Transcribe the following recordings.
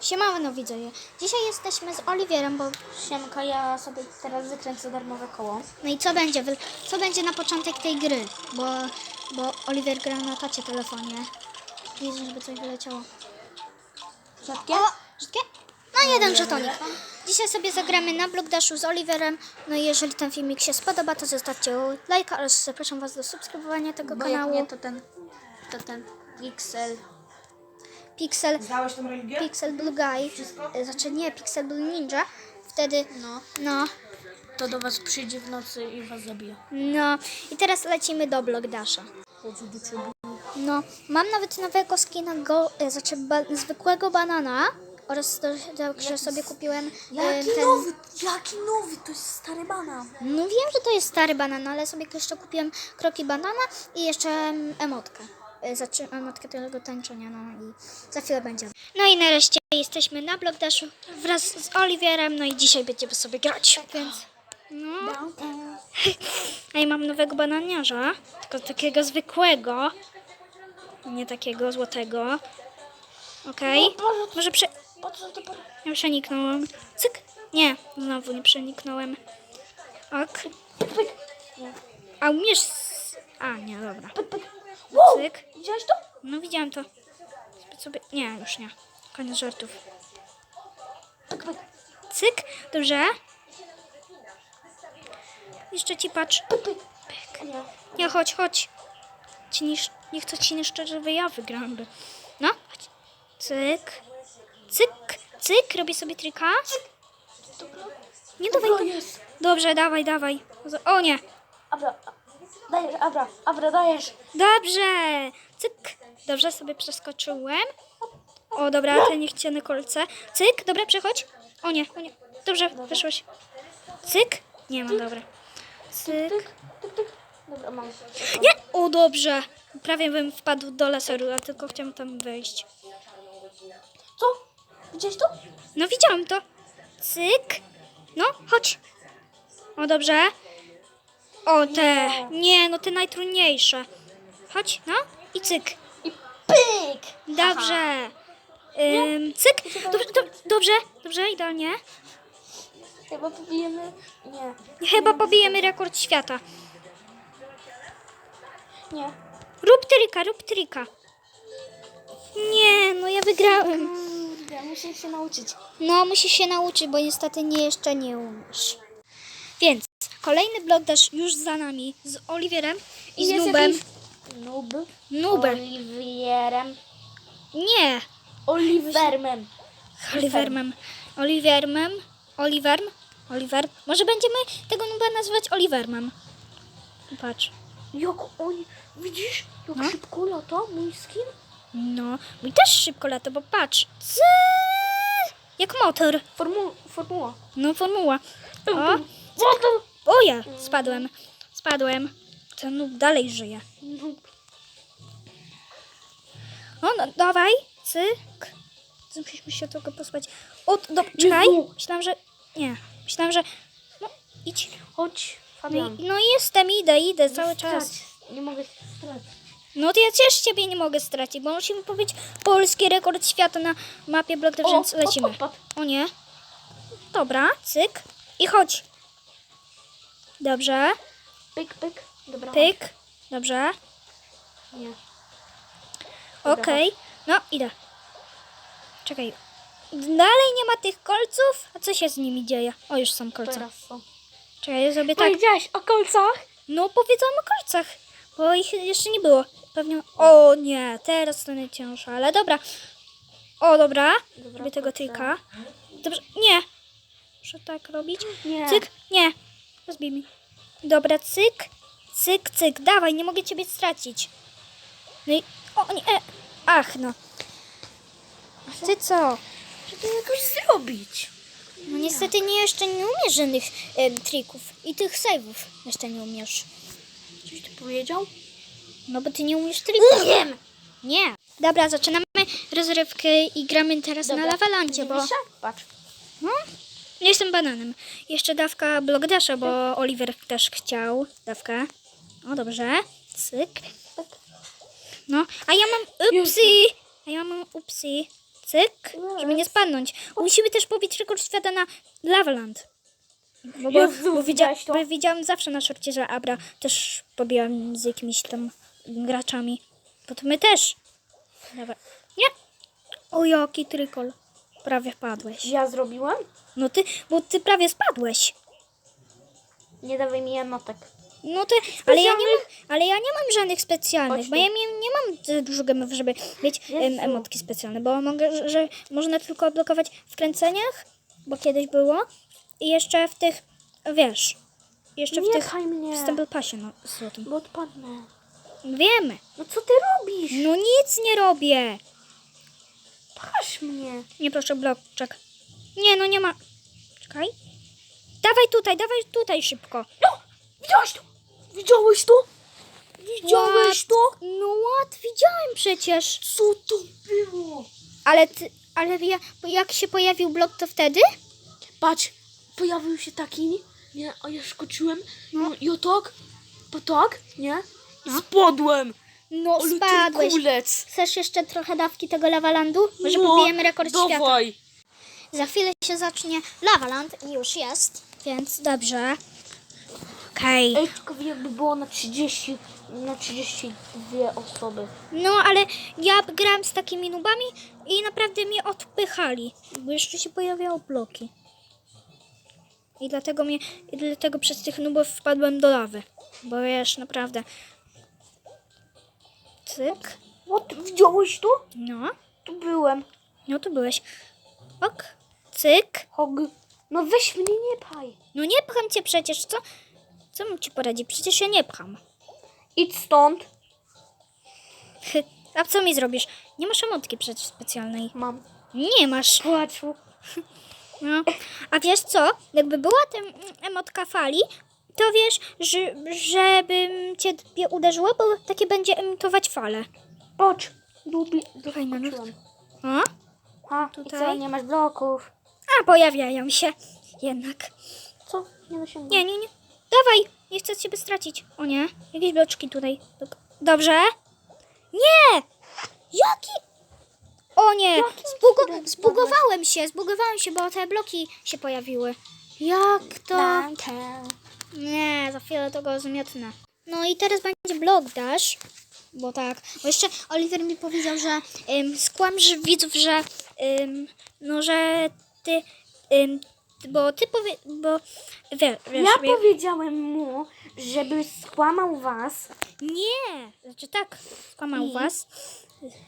Siemano widzowie. Dzisiaj jesteśmy z Oliwierem, bo... Siemka, ja sobie teraz wykręcę darmowe koło. No i co będzie? Co będzie na początek tej gry? Bo, bo Oliwier gra na tacie telefonie. Widzę, żeby coś wyleciało. Rzadkie? Wszystkie? No jeden żetonik. Dzisiaj sobie zagramy na Block Dashu z Oliverem. No i jeżeli ten filmik się spodoba, to zostawcie lajka oraz zapraszam Was do subskrybowania tego Bo jak kanału. nie, to ten, to ten Pixel. Pixel, Znałeś tą religię? Pixel Blue Guy, e, znaczy nie, Pixel Blue Ninja. Wtedy, No. no, To do was przyjdzie w nocy i was zabije. no. I teraz lecimy do Block Dasha. Chodź do ciebie. No, mam nawet nowego skina go, e, znaczy ba, zwykłego banana oraz do, do, że sobie kupiłem e, Jaki ten... nowy, jaki nowy, to jest stary banan. No wiem, że to jest stary banan, ale sobie jeszcze kupiłem kroki banana i jeszcze mm, emotkę. E, Znaczy emotkę tego tańczenia, no i za chwilę będzie. No i nareszcie jesteśmy na Block Dashu wraz z Oliwierem, no i dzisiaj będziemy sobie grać, więc... No, ja mam nowego bananiarza, tylko takiego zwykłego, nie takiego złotego. Okej, może prze... Po co to por- Ja przeniknąłem. Cyk. Nie, znowu nie przeniknąłem. Ok. A umiesz... A, nie, dobra. Wow! Cyk. Widziałeś to? No widziałam to. Sobie... Nie, już nie. Koniec żartów. Pyk, pyk. Cyk. Dobrze. Jeszcze ci patrz. Pyk. Nie. Nie, chodź, chodź. Ci niż... Nie chcę ci niszczyć, żeby ja wygrałam. by. No, chodź. Cyk. Cyk. Cyk. Robię sobie trika. Dobra. Nie dawaj. Dobra. Dobrze, dawaj, dawaj. O nie. Abra, dajesz, Abra, Abra, dajesz. Dobrze! Cyk! Dobrze, sobie przeskoczyłem. O, dobra, te niechciane kolce. Cyk, dobra, przechodź. O nie, o nie. Dobrze, wyszłeś. Cyk. Nie mam, dobra. Cyk. Dobra, mam. Nie! O, dobrze. Prawie bym wpadł do laseru, a tylko chciałem tam wejść. Co? Widziałeś to? No, widziałam to. Cyk. No, chodź. O, dobrze. O, te. Nie, no te najtrudniejsze. Chodź, no. I cyk. I pyk! Dobrze. Ym, cyk. Dobrze, do, dobrze, dobrze, idealnie. Chyba pobijemy... Nie. Chyba pobijemy rekord świata. Nie. Rób trika, rób trika. Nie, no ja wygrałem. Kurde, muszę się nauczyć. No, musisz się nauczyć, bo niestety nie jeszcze nie umiesz. Więc kolejny blok dasz już za nami z Oliwierem i z Nubem. Nub. Nubem. Oliwierem. Nie, Olivermem. Olivermem. Olivermem. Oliverm. Oliver. Może będziemy tego nuba nazywać Olivermem. Patrz. Jak oni... Widzisz? Jak No. szybko lata mój skin? No, mój też szybko lata, bo patrz. Cy! Jak motor. Formu... Formuła. No, formuła. O? O ja, spadłem. Spadłem. Ten noob dalej żyje. O, no, dawaj. Cyk. Musimy się tego pozbyć. O, do, czekaj. Myślałam, że... Nie. Myślałam, że... No, idź. Chodź, No, Fabian. i- no jestem, idę, idę cały czas. Strać. Nie mogę strać. No to ja też ciebie nie mogę stracić, bo musimy powiedzieć polski rekord świata na mapie Dash, więc lecimy. O nie. Dobra, cyk. I chodź. Dobrze. Pyk, pyk. Dobra. Pyk. Dobrze. Nie. Okej. No, idę. Czekaj. Dalej nie ma tych kolców? A co się z nimi dzieje? O, już są kolce. Teraz są. Czekaj, ja zrobię tak. Powiedziałaś o kolcach? No, powiedziałam o kolcach, bo ich jeszcze nie było. Pewnie. O nie, teraz to najcięższe, ale dobra. O, dobra. Dobra, Robię tego trika. Dobrze. Nie. Muszę tak robić. Nie. Cyk. Nie. Rozbij mi. Dobra, cyk. Cyk, cyk. Dawaj, nie mogę ciebie stracić. No i. O nie. E. Ach, no. Ty co? Żeby jakoś zrobić. No niestety nie, jeszcze nie umiesz żadnych em, trików. I tych save'ów jeszcze nie umiesz. Coś ty powiedział? No bo ty nie umiesz trików. Umiem! Nie. Dobra, zaczynamy rozrywkę i gramy teraz na lawalancie, bo? Patrz. no, jestem bananem. Jeszcze dawka Blockdasha, bo Oliver też chciał dawkę. O, dobrze. Cyk. No, a ja mam upsy. A ja mam upsy. Cyk, żeby nie spadnąć. Musimy też pobić rekord świata na Lavaland. Bo, bo, bo, widzia, bo widziałam zawsze na szorcie, że Abra też pobiłam z jakimiś tam graczami. Bo to my też. Dobra. Nie. O, jaki trykol. Prawie wpadłeś. Ja zrobiłem? No ty, bo ty prawie spadłeś. Nie dawaj mi emotek. No ty, ale ja nie mam, ale ja nie mam żadnych specjalnych, Chodź bo tu. ja nie, nie mam dużo gemów, żeby mieć em, Jezu. emotki specjalne, bo mogę, że- że można tylko odblokować w kręceniach, bo kiedyś było i jeszcze w tych, wiesz, jeszcze w Nie tych pchaj mnie. w Stumble Passie no, złotym. Bo odpadnę. Wiemy. No co ty robisz? No nic nie robię. Pchasz mnie. Nie proszę bloczek. Nie, no nie ma. Czekaj. Dawaj tutaj, dawaj tutaj szybko. No! Widziałeś to? Widziałeś to? Widziałeś to? No ład, widziałem przecież. Co to było? Ale ty, ale ja, jak się pojawił blok, to wtedy? Patrz, pojawił się taki, nie, a ja skoczyłem, no i o tak, po tak, nie, spadłem. No, Ale ty spadłeś. kulec. Chcesz jeszcze trochę dawki tego lawalandu? Może No, pobijemy rekord świata. Za chwilę się zacznie lawaland i już jest, więc dobrze. Okej. Ej, tylko jakby było na 30, na 32 osoby. No, ale ja grałem z takimi nubami i naprawdę mnie odpychali, bo jeszcze się pojawiały bloki. I dlatego mnie, i dlatego przez tych nubów wpadłem do lawy. Bo wiesz, naprawdę. Cyk. O, ty widziałeś to? No, Tu byłem. no tu byłeś. Ok. Cyk. Hog. No weź mnie, nie pchaj. No nie pcham cię przecież, co? Co mam ci poradzić? Przecież ja nie pcham. Idź stąd. A co mi zrobisz? Nie masz emotki przecież specjalnej. Mam. Nie masz. Płaczu. No. A wiesz co? Jakby była ta emotka fali, to wiesz, że, żeby cię je uderzyło, bo takie będzie emitować fale. Patrz. Lubi, Fajna no. O? Ha, i Tutaj? co, nie masz bloków. A, pojawiają się. Jednak. Co? Nie dosięgnę. Nie, nie, nie. Dawaj, nie chcę ciebie stracić. O nie, jakieś bloczki tutaj. Dobrze? Nie! Jaki? O nie, Jaki Zbugo- zbugowałem się, zbugowałem się, bo te bloki się pojawiły. Jak to? Dankę. Nie, za chwilę to go zmiotnę. No i teraz będzie blog dash. Bo tak, bo jeszcze Oliver mi powiedział, że ym, skłamsz widzów, że ym, no, że ty, ym, bo ty powie, bo wiesz, Ja wie- powiedziałem mu, żeby skłamał was, nie, znaczy tak, skłamał I? was,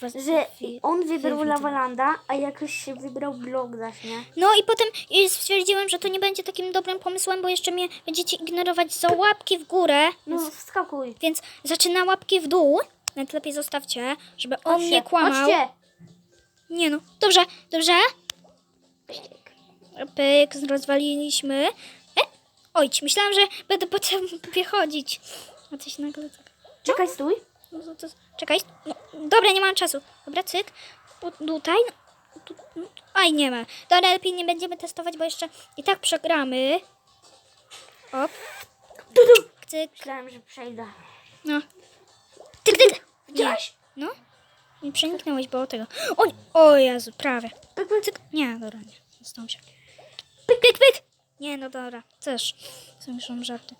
was że on wybrał. Lawalanda, a jakoś się wybrał blog nie? No i potem stwierdziłem, że to nie będzie takim dobrym pomysłem, bo jeszcze mnie będziecie ignorować za łapki w górę, No wskakuj. więc zaczyna łapki w dół. Nawet lepiej zostawcie, żeby on Chodźcie, nie kłamał. Chodźcie. Nie no, dobrze, dobrze. Pyk, rozwaliliśmy. E, ojć, myślałam, że będę potem wychodzić. A coś nagle tak. Czekaj, stój. No, to, to, czekaj. No, dobra, nie mam czasu. Dobra, cyk. Tu, tutaj. No, tu, no, aj, nie ma. Dobra, lepiej nie będziemy testować, bo jeszcze i tak przegramy. Op, cyk. Myślałem, że przejdę. No. Tyk, tyk. Widziałaś? No. Nie przeniknąłeś, bo tego. O, o Jezu, prawie. Pyk, pyk. Cyk. Nie, dobra, nie. Został się. Nie, no dobra. Też. Są żarty.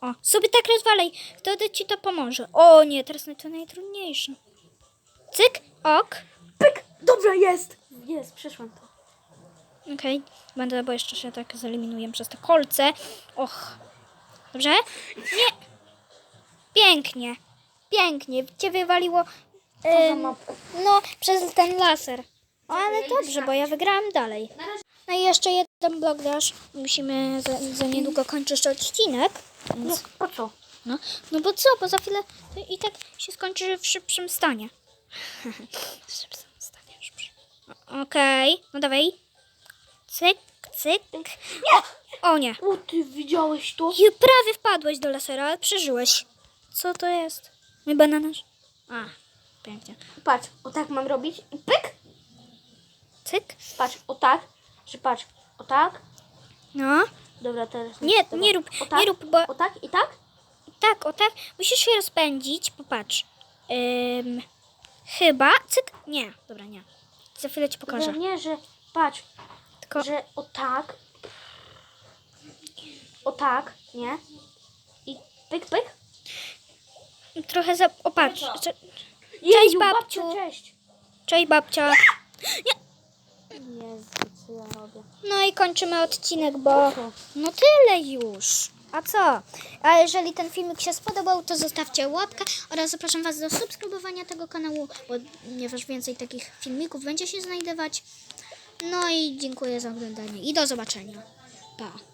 O, sobie tak rozwalej. Wtedy ci to pomoże. O nie, teraz to najtrudniejsze. Cyk, ok. Pyk. Dobrze, jest. Jest, przeszłam to. Okej, będę, bo jeszcze się tak zeliminuję przez te kolce. Och. Dobrze? Nie. Pięknie. Pięknie. Cię wywaliło. mapka? no, przez ten laser. Ale dobrze, bo ja wygrałam dalej. No i jeszcze jeden blok dasz. Musimy za, za niedługo kończyć odcinek. No, po co? No, no bo co, bo za chwilę i tak się skończy w szybszym stanie. w szybszym stanie, szybszym. Okej, no dawaj. Cyk, cyk. Nie! O nie. O, ty widziałeś to? I prawie wpadłeś do lasera, ale przeżyłeś. Co to jest? Mój bananaż. A, pięknie. Patrz, o tak mam robić. I pyk. Cyk. Patrz, o tak. Że patrz, o tak. No. Dobra, teraz. Nie, tego. nie rób, O tak, nie rób, bo O tak i tak? tak, o tak, musisz się rozpędzić. Popatrz. Ym, chyba, cyk, nie, dobra, nie. Za chwilę ci pokażę. No nie, że patrz, Tylko że o tak, o tak, nie? I pyk, pyk. trochę za... O, patrz. Cze- Jeju, babciu. babcia, cześć. Cześć babcia. Jezu, co ja robię? No i kończymy odcinek, bo no tyle już. A co? A jeżeli ten filmik się spodobał, to zostawcie łapkę oraz zapraszam Was do subskrybowania tego kanału, ponieważ więcej takich filmików będzie się znajdować. No i dziękuję za oglądanie i do zobaczenia. Pa.